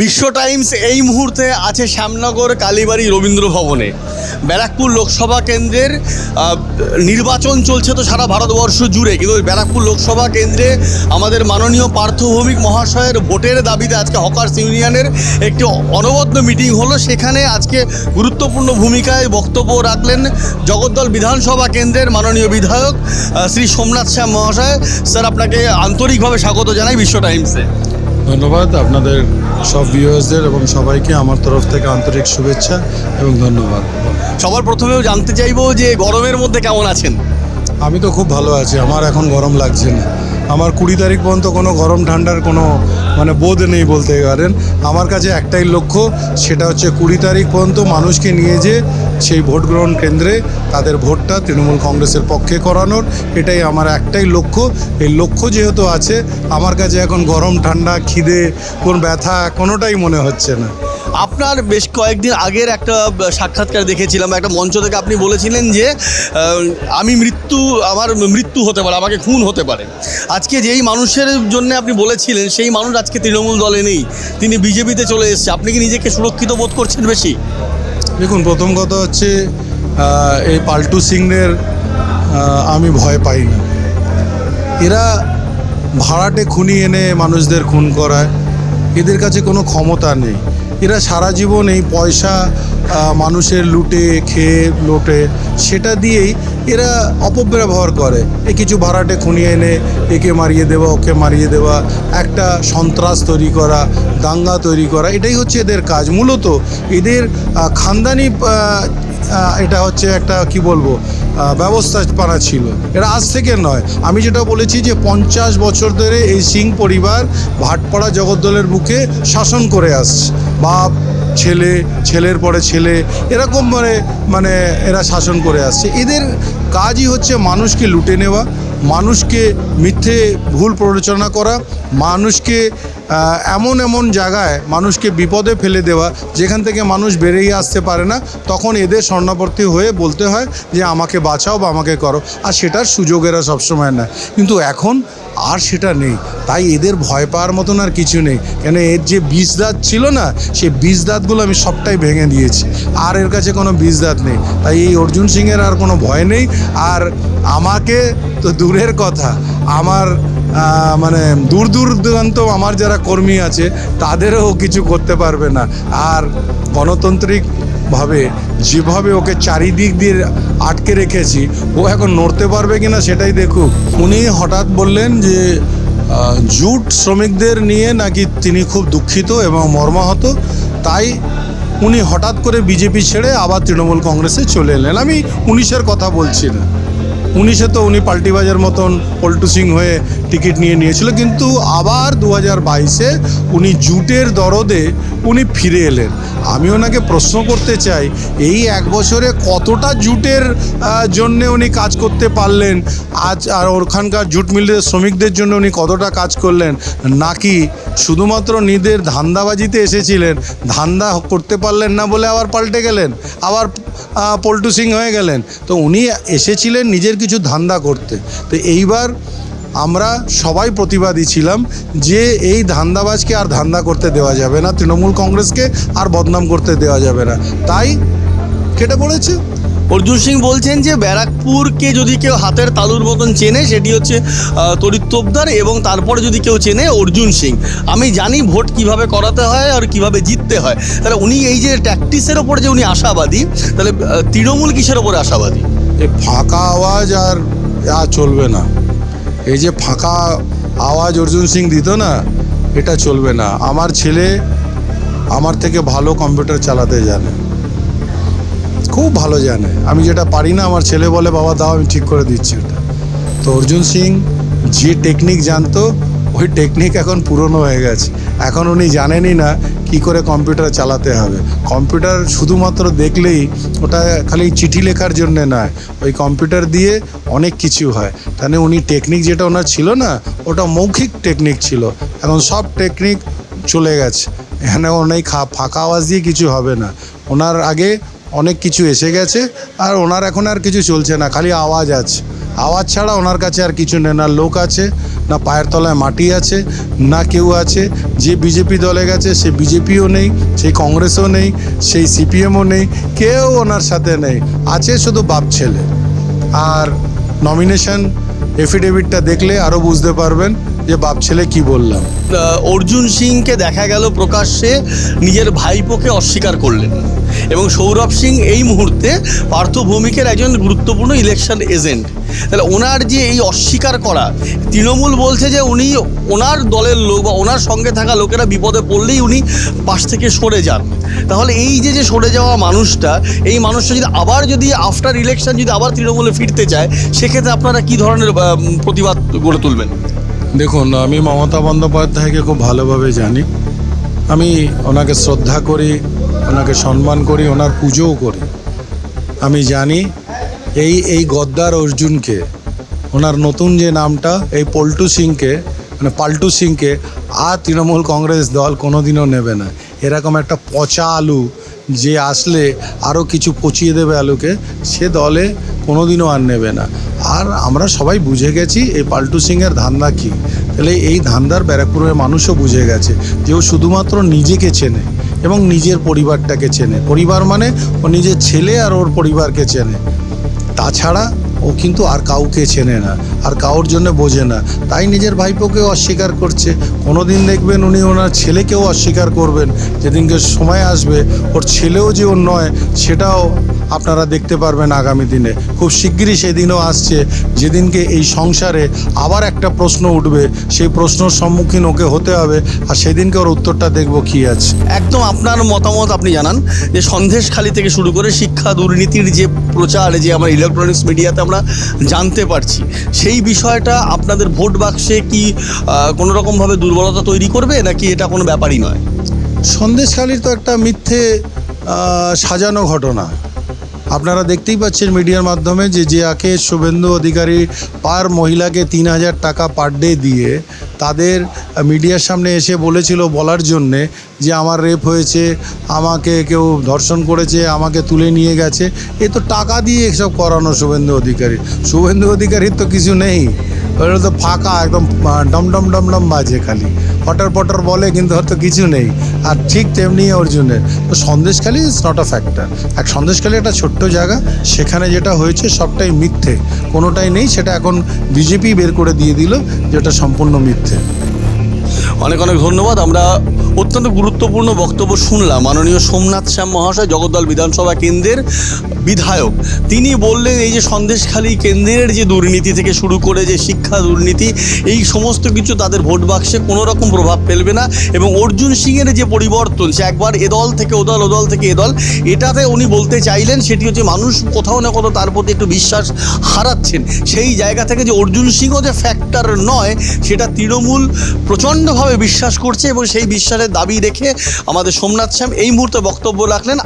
বিশ্ব টাইমস এই মুহূর্তে আছে শ্যামনগর, কালীবাড়ি, রবীন্দ্র ভবনে। ব্যারাকপুর লোকসভা কেন্দ্রের নির্বাচন চলছে তো সারা ভারতবর্ষ জুড়ে, কিন্তু ব্যারাকপুর লোকসভা কেন্দ্রে আমাদের মাননীয় পার্থভৌমিক মহাশয়ের ভোটের দাবিতে আজকে হকার্স ইউনিয়নের একটি অনবদ্য মিটিং হলো। সেখানে আজকে গুরুত্বপূর্ণ ভূমিকায় বক্তব্য রাখলেন জগদ্দল বিধানসভা কেন্দ্রের মাননীয় বিধায়ক শ্রী সোমনাথ শ্যাম মহাশয়। স্যার, আপনাকে আন্তরিকভাবে স্বাগত জানাই বিশ্ব টাইমসে। ধন্যবাদ। আপনাদের সব ভিউয়ার্সদের এবং সবাইকে আমার তরফ থেকে আন্তরিক শুভেচ্ছা এবং ধন্যবাদ। সবার প্রথমেও জানতে চাইব যে গরমের মধ্যে কেমন আছেন? আমি তো খুব ভালো আছি। আমার এখন গরম লাগছে না। আমার কুড়ি তারিখ পর্যন্ত কোনো গরম ঠান্ডার কোনো মানে বোধ নেই বলতে পারেন। আমার কাছে একটাই লক্ষ্য, সেটা হচ্ছে কুড়ি তারিখ পর্যন্ত মানুষকে নিয়ে যে সেই ভোট গ্রহণ কেন্দ্রে তাদের ভোটটা তৃণমূল কংগ্রেসের পক্ষে করানোর, এটাই আমার একটাই লক্ষ্য। এই লক্ষ্য যেহেতু আছে, আমার কাছে এখন গরম ঠান্ডা, খিদে, কোন ব্যথা কোনোটাই মনে হচ্ছে না। আপনার বেশ কয়েকদিন আগের একটা সাক্ষাৎকার দেখেছিলাম একটা মঞ্চ থেকে আপনি বলেছিলেন যে আমি মৃত্যু আমার মৃত্যু হতে পারে আমাকে খুন হতে পারে। আজকে যেই মানুষের জন্য আপনি বলেছিলেন সেই মানুষ আজকে তৃণমূল দলে নেই। তিনি বিজেপিতে চলে এসেছে। আপনি কি নিজেকে সুরক্ষিত বোধ করছেন বেশি? দেখুন প্রথম কথা হচ্ছে এই পাল্টু আহ, আমি ভয় পাই না। এরা ভাড়াটে খুনি এনে মানুষদের খুন করায়। এদের কাছে কোনো ক্ষমতা নেই। এরা সারা জীবন এই পয়সা মানুষের লুটে, খেয়ে, লোটে, সেটা দিয়েই এরা অপব্যবহার করে। এ কিছু ভাড়াটে খুনিয়ে এনে, একে মারিয়ে দেওয়া, ওকে মারিয়ে দেওয়া, একটা সন্ত্রাস তৈরি করা, দাঙ্গা তৈরি করা, এটাই হচ্ছে এদের কাজ। মূলত এদের খানদানি এটা হচ্ছে একটা, কি বলব আহ, ব্যবস্থা পানা ছিল। এটা আজ থেকে নয়। আমি যেটা বলেছি যে পঞ্চাশ বছর ধরে এই সিং পরিবার ভাটপাড়া জগদ্দলের বুকে শাসন করে আসছে। বাপ ছেলে ছেলের পরে ছেলে এরকম মানে মানে এরা শাসন করে আসছে। এদের কাজই হচ্ছে মানুষকে লুটে নেওয়া মানুষকে মিথ্যে ভুল প্ররোচনা করা মানুষকে এমন এমন জায়গায় মানুষকে বিপদে ফেলে দেওয়া, যেখান থেকে মানুষ বেরিয়ে আসতে পারে না, তখন এদের স্বর্ণাবর্তী হয়ে বলতে হয় যে, আমাকে বাঁচাও বা আমাকে করো। আর সেটার সুযোগ এরা সবসময় নেয়। কিন্তু এখন আর সেটা নেই। তাই এদের ভয় পাওয়ার মতন আর কিছু নেই। কেন, এর যে বীজ দাঁত ছিল না সেই বীজ দাঁতগুলো আমি সবটাই ভেঙে দিয়েছি। আর এর কাছে কোনো বীজ দাঁত নেই। তাই এই অর্জুন সিংয়ের আর কোনো ভয় নেই। আর আমাকে তো দূরের কথা। আমার মানে দূর দূর দূরান্ত আমার যারা কর্মী আছে, তাদেরও কিছু করতে পারবে না। আর গণতান্ত্রিক ভাবে যেভাবে ওকে চারিদিক দিয়ে আটকে রেখেছি, ও এখন নড়তে পারবে কিনা সেটাই দেখুক। উনি হঠাৎ বললেন যে জুট শ্রমিকদের নিয়ে নাকি তিনি খুব দুঃখিত এবং মর্মাহত, তাই উনি হঠাৎ করে বিজেপি ছেড়ে আবার তৃণমূল কংগ্রেসে চলে এলেন। আমি উনিশের কথা বলছি না। উনিশে তো উনি পাল্টিবাজার মতন পল্টু সিং হয়ে টিকিট নিয়ে নিয়েছিল, কিন্তু আবার দু হাজার বাইশে উনি জুটের দরদে উনি ফিরে এলেন। আমি ওনাকে প্রশ্ন করতে চাই, এই এক বছরে কতটা জুটের জন্যে উনি কাজ করতে পারলেন? আজ আর ওখানকার জুট মিলের শ্রমিকদের জন্য উনি কতটা কাজ করলেন? নাকি শুধুমাত্র নিজের ধান্দাবাজিতে এসেছিলেন? ধান্দা করতে পারলেন না বলে আবার পাল্টে গেলেন? আবার পল্টু সিং হয়ে গেলেন? তো উনি এসেছিলেন নিজের কিছু ধান্দা করতে। তো এইবার আমরা সবাই প্রতিবাদী ছিলাম যে এই ধান্দাবাজকে আর ধান্দা করতে দেওয়া যাবে না, তৃণমূল কংগ্রেসকে আর বদনাম করতে দেওয়া যাবে না। তাই কেটে পড়েছে। অর্জুন সিং বলছেন যে ব্যারাকপুরকে যদি কেউ হাতের তালুর মতন চেনে সেটি হচ্ছে আহ, তোপদার এবং তারপরে যদি কেউ চেনে অর্জুন সিং। আমি জানি ভোট কীভাবে করাতে হয় আর কীভাবে জিততে হয়। তাহলে উনি এই যে ট্যাকটিসের ওপরে যে উনি আশাবাদী তাহলে তৃণমূল কিসের ওপরে আশাবাদী? ফাঁকা আওয়াজ আর আর চলবে না। এই যে ফাঁকা আওয়াজ অর্জুন সিং দিত না এটা চলবে না। আমার ছেলে আমার থেকে ভালো কম্পিউটার চালাতে জানে। খুব ভালো জানে। আমি যেটা পারি না, আমার ছেলে বলে, বাবা, দাও, আমি ঠিক করে দিচ্ছি ওটা। তো অর্জুন সিং যে টেকনিক জানতো, ওই টেকনিক এখন পুরনো হয়ে গেছে। এখন উনি জানেনই না কি করে কম্পিউটার চালাতে হবে। কম্পিউটার শুধুমাত্র দেখলেই ওটা খালি চিঠি লেখার জন্য নয়, ওই কম্পিউটার দিয়ে অনেক কিছু হয়। তাহলে উনি টেকনিক যেটা ওনার ছিল না, ওটা মৌখিক টেকনিক ছিল। এখন সব টেকনিক চলে গেছে। এখানে অনেক ফাঁকা আওয়াজ দিয়ে কিছু হবে না। ওনার আগে অনেক কিছু এসে গেছে, আর ওনার এখন আর কিছু চলছে না, খালি আওয়াজ আছে। আওয়াজ ছাড়া ওনার কাছে আর কিছু নেই, না লোক আছে, না পায়ের তলায় মাটি আছে, না কেউ আছে। যে বিজেপি দলে গেছে, সে বিজেপিও নেই সেই কংগ্রেসও নেই, সেই সিপিএমও নেই, কেউ ওনার সাথে নেই। আছে শুধু বাপ ছেলে। আর নমিনেশন এফিডেভিটটা দেখলে আরও বুঝতে পারবেন যে বাপ ছেলে কি বললাম? অর্জুন সিংকে দেখা গেল প্রকাশ্যে নিজের ভাইপোকে অস্বীকার করলেন। এবং সৌরভ সিং এই মুহূর্তে পার্থ ভৌমিকের একজন গুরুত্বপূর্ণ ইলেকশন এজেন্ট তাহলে ওনার যে এই অস্বীকার করা, তৃণমূল বলছে যে উনি ওনার দলের লোক বা ওনার সঙ্গে থাকা লোকেরা বিপদে পড়লেই উনি পাশ থেকে সরে যান। তাহলে এই যে যে সরে যাওয়া মানুষটা, এই মানুষটা যদি আবার যদি আফটার ইলেকশন যদি আবার তৃণমূলে ফিরতে চায়, সেক্ষেত্রে আপনারা কি ধরনের প্রতিবাদ গড়ে তুলবেন? দেখুন, আমি মমতা বন্দ্যোপাধ্যায়কে খুব ভালোভাবে জানি। আমি ওনাকে শ্রদ্ধা করি, ওনাকে সম্মান করি, ওনার পুজোও করি। আমি জানি এই এই গদ্দার অর্জুনকে, ওনার নতুন যে নামটা, এই পল্টু সিংকে মানে পাল্টু সিংকে, আর তৃণমূল কংগ্রেস দল কোনোদিনও নেবে না। এরকম একটা পচা আলু যে আসলে আরও কিছু পচিয়ে দেবে আলোকে, সে দলে কোনোদিনও আর নেবে না। আর আমরা সবাই বুঝে গেছি এই পাল্টু সিংয়ের ধান্দা কী। তাহলে এই ধান্দার ব্যারাকপুরের মানুষও বুঝে গেছে যে ও শুধুমাত্র নিজেকে চেনে এবং নিজের পরিবারটাকে চেনে। পরিবার মানে ও নিজের ছেলে আর ওর পরিবারকে চেনে। তাছাড়া ও কিন্তু আর কাউকে চেনে না, আর কাউর জন্য বোঝে না। তাই নিজের ভাইপোকেও অস্বীকার করছে। কোনো দিন দেখবেন উনি ওনার ছেলেকেও অস্বীকার করবেন। যেদিনকে সময় আসবে, ওর ছেলেও যে ওর নয়, সেটাও আপনারা দেখতে পারবেন আগামী দিনে। খুব শিগগিরই সেদিনও আসছে। যেদিনকে এই সংসারে আবার একটা প্রশ্ন উঠবে সেই প্রশ্নর সম্মুখীন ওকে হতে হবে আর সেদিনকে ওর উত্তরটা দেখব কী আছে। একদম আপনার মতামত আপনি জানান। যে সন্দেশখালি থেকে শুরু করে শিক্ষা দুর্নীতির যে প্রচার যে আমরা ইলেকট্রনিক্স মিডিয়াতে আমরা জানতে পারছি সেই বিষয়টা আপনাদের ভোট বাক্সে কি কোনো রকমভাবে দুর্বলতা তৈরি করবে নাকি এটা কোনো ব্যাপারই নয়? সন্দেশখালির তো একটা মিথ্যে সাজানো ঘটনা। আপনারা দেখতেই পাচ্ছেন মিডিয়ার মাধ্যমে যে যে আকে শুভেন্দু অধিকারী পার মহিলাকে তিন হাজার টাকা পার ডে দিয়ে তাদের মিডিয়ার সামনে এসে বলেছিল বলার জন্যে যে আমার রেপ হয়েছে আমাকে কেউ ধর্ষণ করেছে আমাকে তুলে নিয়ে গেছে। এ তো টাকা দিয়ে এসব করানো শুভেন্দু অধিকারী। শুভেন্দু অধিকারীর তো কিছু নেই। ওটা তো ফাঁকা একদম আহ, ডম ডম ডম ডম বাজে খালি। পটর পটার বলে, কিন্তু হয়তো কিছু নেই। আর ঠিক তেমনি অর্জুনের। তো Sandeshkhali is not a factor এক সন্দেশখালি একটা ছোট্ট জায়গা, সেখানে যেটা হয়েছে সবটাই মিথ্যে। কোনোটাই নেই, সেটা এখন বিজেপি বের করে দিয়ে দিল, যেটা সম্পূর্ণ মিথ্যে। অনেক অনেক ধন্যবাদ। আমরা অত্যন্ত গুরুত্বপূর্ণ বক্তব্য শুনলাম। মাননীয় সোমনাথ শ্যাম মহাশয়, জগদ্দল বিধানসভা কেন্দ্রের বিধায়ক। তিনি বললেন, এই যে সন্দেশখালী কেন্দ্রের যে দুর্নীতি থেকে শুরু করে যে শিক্ষা দুর্নীতি, এই সমস্ত কিছু তাদের ভোট বাক্সে কোনো রকম প্রভাব ফেলবে না এবং অর্জুন সিংয়ের যে পরিবর্তন, সে একবার এদল থেকে ওদল ওদল থেকে এদল এটাতে উনি বলতে চাইলেন, সেটি হচ্ছে মানুষ কোথাও না কোথাও তার প্রতি একটু বিশ্বাস হারাচ্ছেন। সেই জায়গা থেকে যে অর্জুন সিংও যে ফ্যাক্টর নয়, সেটা তৃণমূল প্রচণ্ডভাবে বিশ্বাস করছে এবং সেই বিশ্বাসের দাবি রেখে আমাদের সোমনাথ শ্যাম এই মুহূর্তে বক্তব্য রাখলেন।